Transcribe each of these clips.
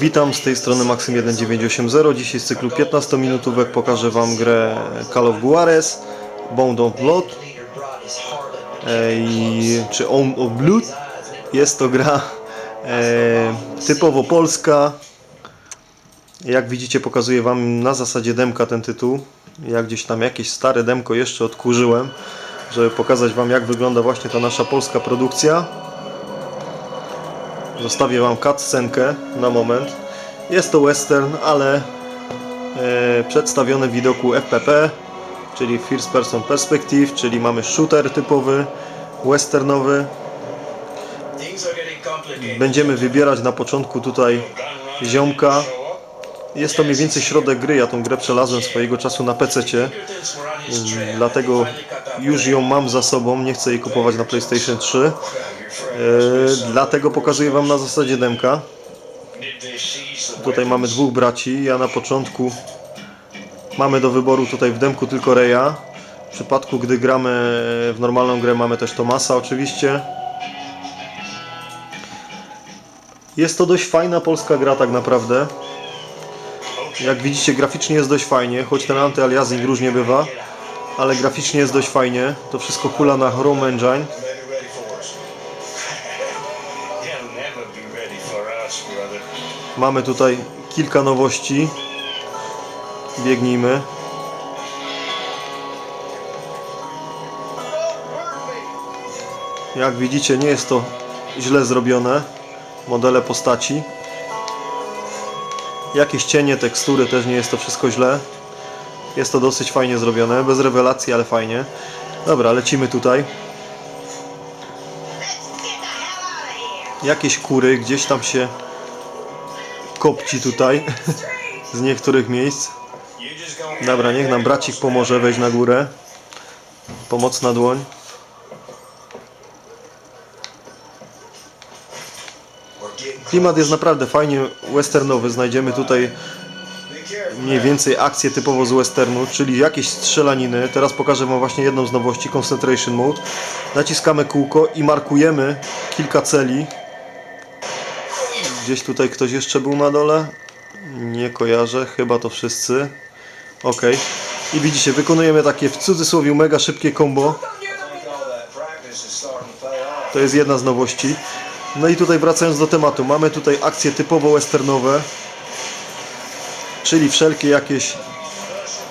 Witam, z tej strony Maksym1980. Dzisiaj z cyklu 15 minutówek pokażę Wam grę Call of Juarez, Bound of Blood i, czy Own of Blood. Jest to gra e, typowo polska. Jak widzicie pokazuję Wam na zasadzie demka ten tytuł. Ja gdzieś tam jakieś stare demko jeszcze odkurzyłem, żeby pokazać Wam jak wygląda właśnie ta nasza polska produkcja. Zostawię Wam cutscenkę na moment. Jest to western, ale e, przedstawiony w widoku FPP, czyli First Person Perspective, czyli mamy shooter typowy, westernowy. Będziemy wybierać na początku tutaj ziomka. Jest to mniej więcej środek gry, ja tą grę przelazłem swojego czasu na PC-cie, dlatego już ją mam za sobą, nie chcę jej kupować na PlayStation 3. E, dlatego pokazuję Wam na zasadzie demka. Tutaj mamy dwóch braci. Ja na początku mamy do wyboru tutaj w demku tylko Reja. W przypadku gdy gramy w normalną grę mamy też Tomasa oczywiście. Jest to dość fajna polska gra tak naprawdę. Jak widzicie graficznie jest dość fajnie, choć ten anty-aliasing różnie bywa. Ale graficznie jest dość fajnie. To wszystko hula na Chrome Engine. Mamy tutaj kilka nowości. Biegnijmy. Jak widzicie, nie jest to źle zrobione. Modele postaci. Jakieś cienie, tekstury, też nie jest to wszystko źle. Jest to dosyć fajnie zrobione, bez rewelacji, ale fajnie. Dobra, lecimy tutaj. Jakieś kury gdzieś tam się kopci tutaj z niektórych miejsc. Dobra, niech nam bracik pomoże wejść na górę. Pomocna dłoń. Klimat jest naprawdę fajnie westernowy. Znajdziemy tutaj mniej więcej akcje typowo z westernu, czyli jakieś strzelaniny. Teraz pokażę Wam właśnie jedną z nowości, Concentration Mode. Naciskamy kółko i markujemy kilka celi. Gdzieś tutaj ktoś jeszcze był na dole? Nie kojarzę, chyba to wszyscy. Ok. I widzicie, wykonujemy takie w cudzysłowie mega szybkie combo. To jest jedna z nowości. No i tutaj wracając do tematu, mamy tutaj akcje typowo westernowe, czyli wszelkie jakieś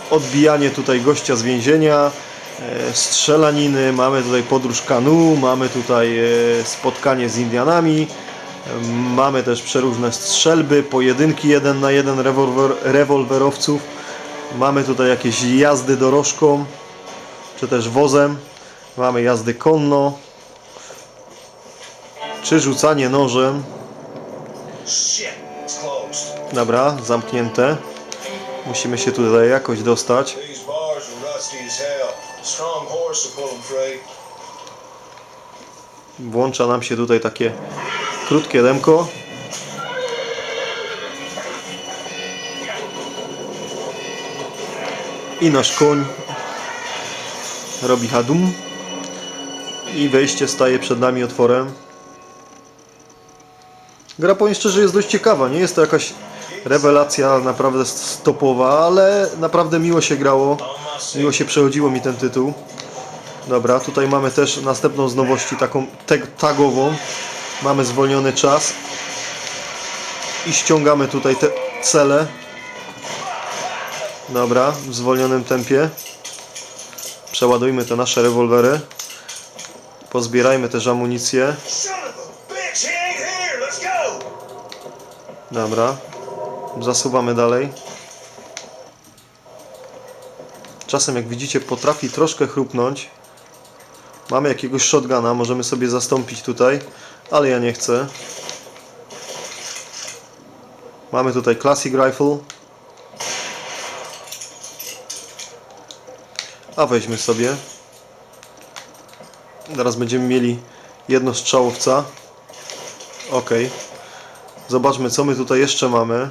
odbijanie tutaj gościa z więzienia, e, strzelaniny, mamy tutaj podróż kanu, mamy tutaj e, spotkanie z Indianami, mamy też przeróżne strzelby, pojedynki jeden na jeden rewolwer, rewolwerowców, mamy tutaj jakieś jazdy dorożką, czy też wozem, mamy jazdy konno, czy rzucanie nożem. Dobra, zamknięte. Musimy się tutaj jakoś dostać. Włącza nam się tutaj takie krótkie demko. I nasz koń robi hadum. I wejście staje przed nami otworem. Gra powiem szczerze jest dość ciekawa. Nie jest to jakaś rewelacja naprawdę stopowa, ale naprawdę miło się grało. Miło się przechodziło mi ten tytuł. Dobra, tutaj mamy też następną z nowości, taką tag tagową. Mamy zwolniony czas. I ściągamy tutaj te cele. Dobra, w zwolnionym tempie. Przeładujmy te nasze rewolwery. Pozbierajmy też amunicję. Dobra. Zasuwamy dalej. Czasem, jak widzicie, potrafi troszkę chrupnąć. Mamy jakiegoś shotguna, możemy sobie zastąpić tutaj, ale ja nie chcę. Mamy tutaj Classic Rifle. A weźmy sobie. Teraz będziemy mieli jedno strzałowca. Ok. Zobaczmy, co my tutaj jeszcze mamy.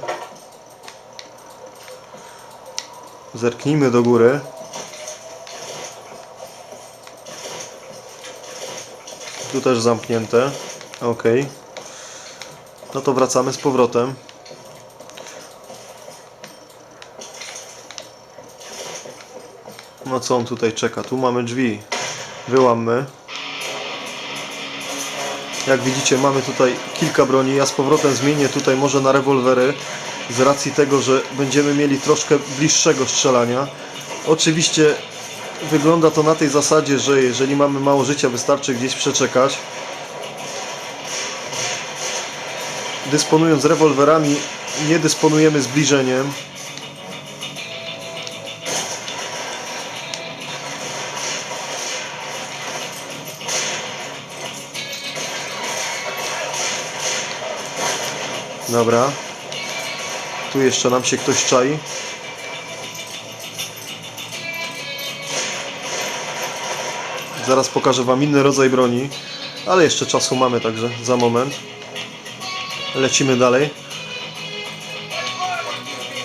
Zerknijmy do góry. Tu też zamknięte. Ok. No to wracamy z powrotem. No co on tutaj czeka? Tu mamy drzwi. Wyłammy. Jak widzicie mamy tutaj kilka broni. Ja z powrotem zmienię tutaj może na rewolwery. Z racji tego, że będziemy mieli troszkę bliższego strzelania. Oczywiście wygląda to na tej zasadzie, że jeżeli mamy mało życia wystarczy gdzieś przeczekać. Dysponując rewolwerami nie dysponujemy zbliżeniem. Dobra. Tu jeszcze nam się ktoś czai. Zaraz pokażę Wam inny rodzaj broni, ale jeszcze czasu mamy, także za moment. Lecimy dalej.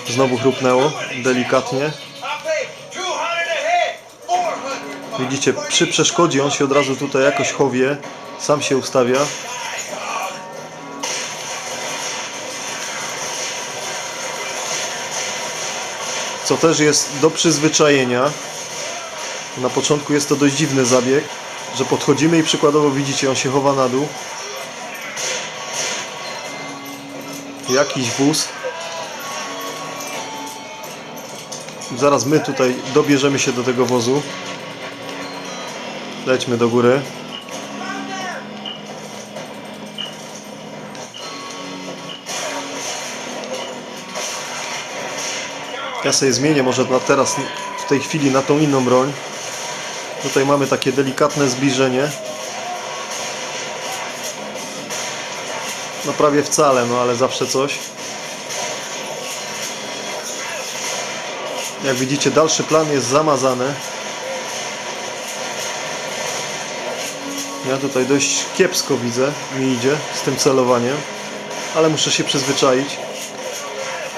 Znowu chrupnęło, delikatnie. I paid 200 a head. 400. Widzicie, przy przeszkodzie on się od razu tutaj jakoś chowie, sam się ustawia. Co też jest do przyzwyczajenia. Na początku jest to dość dziwny zabieg, że podchodzimy i przykładowo widzicie, on się chowa na dół. Jakiś wóz. Zaraz my tutaj dobierzemy się do tego wozu. Lećmy do góry. Ja sobie zmienię może na teraz, w tej chwili na tą inną broń. Tutaj mamy takie delikatne zbliżenie. No prawie wcale, no ale zawsze coś. Jak widzicie dalszy plan jest zamazany. Ja tutaj dość kiepsko widzę, mi idzie z tym celowaniem, ale muszę się przyzwyczaić.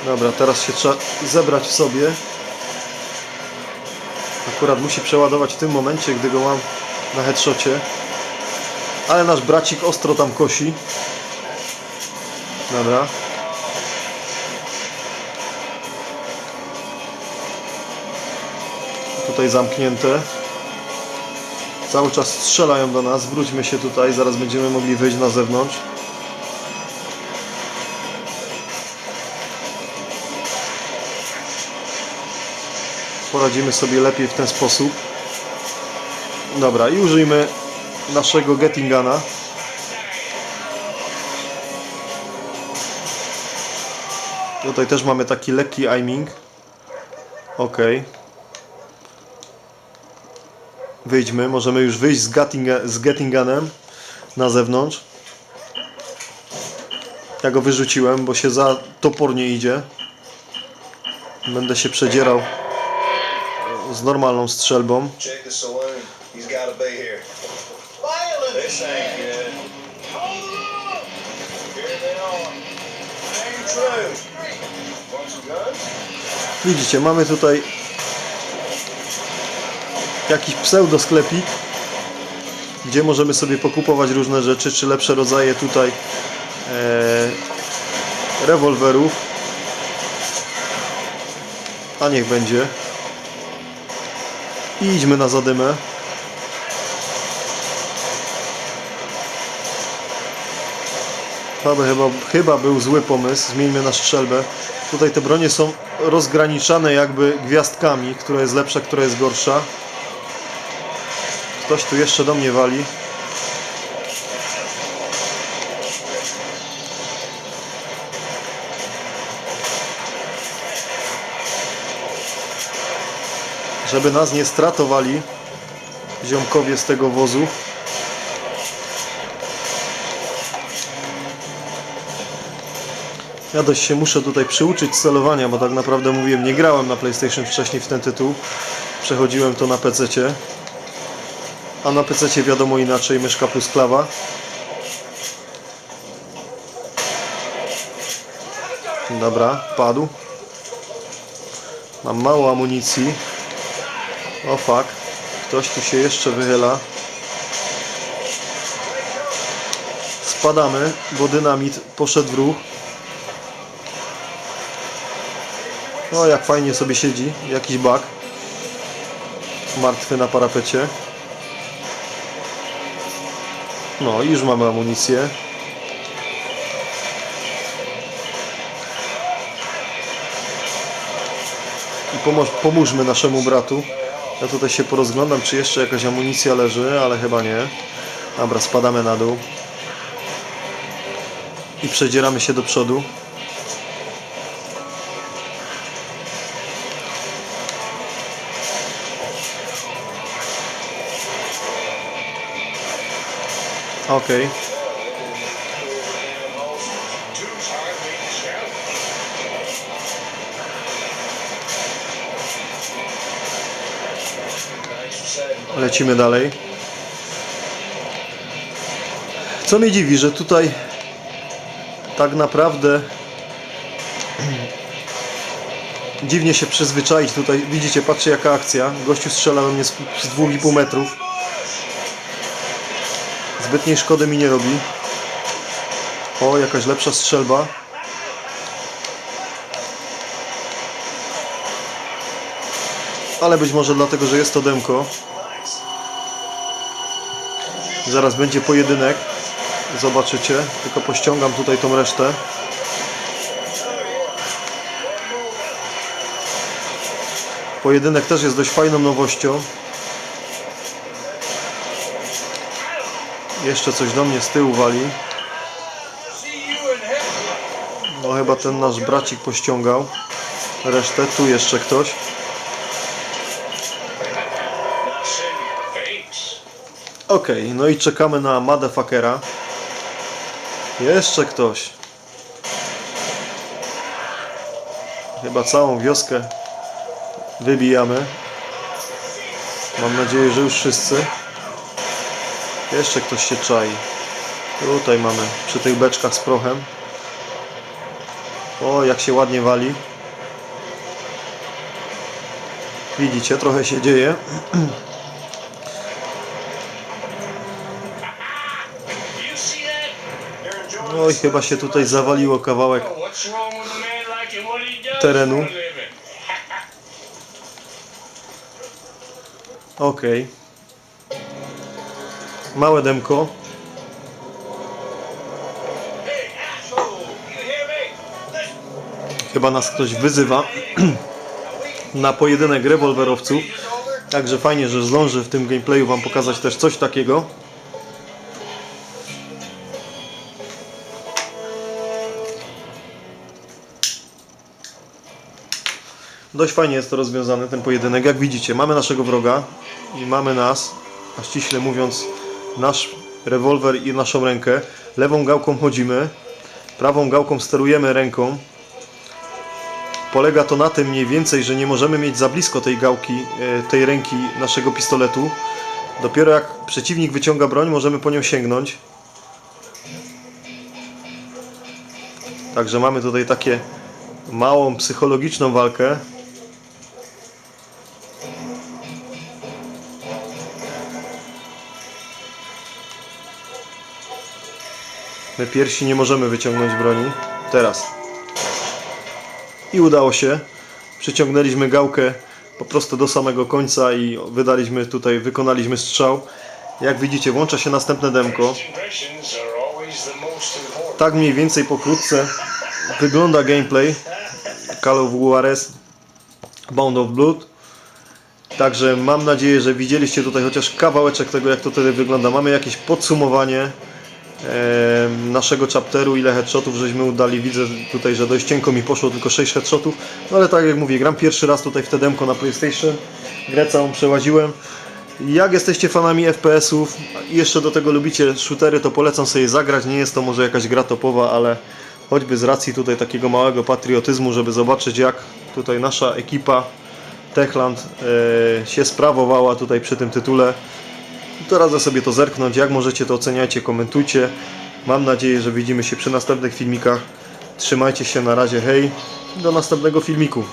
Dobra, teraz się trzeba zebrać w sobie. Akurat musi przeładować w tym momencie, gdy go mam na headshocie. Ale nasz bracik ostro tam kosi. Dobra. Tutaj zamknięte. Cały czas strzelają do nas. Wróćmy się tutaj, zaraz będziemy mogli wyjść na zewnątrz. Poradzimy sobie lepiej w ten sposób. Dobra, i użyjmy naszego Gettingana. Tutaj też mamy taki lekki aiming. Ok. Wyjdźmy, możemy już wyjść z, Gattinga, z Gettinganem na zewnątrz. Ja go wyrzuciłem, bo się za topornie idzie. Będę się przedzierał z normalną strzelbą. This ain't good. Here they are. Widzicie, mamy tutaj jakiś pseudo-sklepik, gdzie możemy sobie pokupować różne rzeczy, czy lepsze rodzaje tutaj e, rewolwerów. A niech będzie. I idźmy na zadymę. To chyba, chyba był zły pomysł. Zmieńmy na strzelbę. Tutaj te bronie są rozgraniczane jakby gwiazdkami, która jest lepsza, która jest gorsza. Ktoś tu jeszcze do mnie wali. Żeby nas nie stratowali ziomkowie z tego wozu. Ja dość się muszę tutaj przyuczyć celowania, bo tak naprawdę mówiłem, nie grałem na PlayStation wcześniej w ten tytuł. Przechodziłem to na PC. A na PC wiadomo inaczej, myszka plus klawa. Dobra, padł. Mam mało amunicji. O fuck. Ktoś tu się jeszcze wychyla. Spadamy, bo dynamit poszedł w ruch. O, jak fajnie sobie siedzi. Jakiś bak. Martwy na parapecie. No, i już mamy amunicję. I pomóż, pomóżmy naszemu bratu. Ja tutaj się porozglądam, czy jeszcze jakaś amunicja leży, ale chyba nie. Dobra, spadamy na dół. I przedzieramy się do przodu. Okej. Lecimy dalej. Co mnie dziwi, że tutaj tak naprawdę dziwnie się przyzwyczaić tutaj. Widzicie, patrzcie jaka akcja. Gościu strzela do mnie z, z 2,5 metrów. Zbytniej szkody mi nie robi. O, jakaś lepsza strzelba. Ale być może dlatego, że jest to demko. Zaraz będzie pojedynek. Zobaczycie. Tylko pościągam tutaj tą resztę. Pojedynek też jest dość fajną nowością. Jeszcze coś do mnie z tyłu wali. No chyba ten nasz bracik pościągał resztę. Tu jeszcze ktoś. Okej, no i czekamy na motherfuckera. Jeszcze ktoś. Chyba całą wioskę wybijamy. Mam nadzieję, że już wszyscy. Jeszcze ktoś się czai. Tutaj mamy przy tych beczkach z prochem. O, jak się ładnie wali. Widzicie, trochę się dzieje. Oj, chyba się tutaj zawaliło kawałek What's wrong with Małe demko. Chyba nas ktoś wyzywa na pojedynek rewolwerowców. Także fajnie, że zdąży w tym gameplayu Wam pokazać też coś takiego. Dość fajnie jest to rozwiązane, ten pojedynek. Jak widzicie, mamy naszego wroga i mamy nas, a ściśle mówiąc, nasz rewolwer i naszą rękę. Lewą gałką chodzimy, prawą gałką sterujemy ręką. Polega to na tym mniej więcej, że nie możemy mieć za blisko tej gałki, e, tej ręki naszego pistoletu. Dopiero jak przeciwnik wyciąga broń, możemy po nią sięgnąć. Także mamy tutaj takie małą psychologiczną walkę. My piersi nie możemy wyciągnąć broni. Teraz. I udało się. Przyciągnęliśmy gałkę po prostu do samego końca i wydaliśmy tutaj, wykonaliśmy strzał. Jak widzicie, włącza się następne demko. Tak mniej więcej pokrótce wygląda gameplay Call of Juarez Bound of Blood. Także mam nadzieję, że widzieliście tutaj chociaż kawałeczek tego, jak to wtedy wygląda. Mamy jakieś podsumowanie naszego chapteru, ile headshotów żeśmy udali. Widzę tutaj, że dość cienko mi poszło, tylko 6 headshotów. No ale tak jak mówię, gram pierwszy raz tutaj w te demko na PlayStation. Grę całą przełaziłem. Jak jesteście fanami FPS-ów i jeszcze do tego lubicie shootery, to polecam sobie zagrać. Nie jest to może jakaś gra topowa, ale choćby z racji tutaj takiego małego patriotyzmu, żeby zobaczyć jak tutaj nasza ekipa Techland e, się sprawowała tutaj przy tym tytule. To radzę sobie to zerknąć. Jak możecie to oceniajcie, komentujcie. Mam nadzieję, że widzimy się przy następnych filmikach. Trzymajcie się na razie, hej. Do następnego filmiku.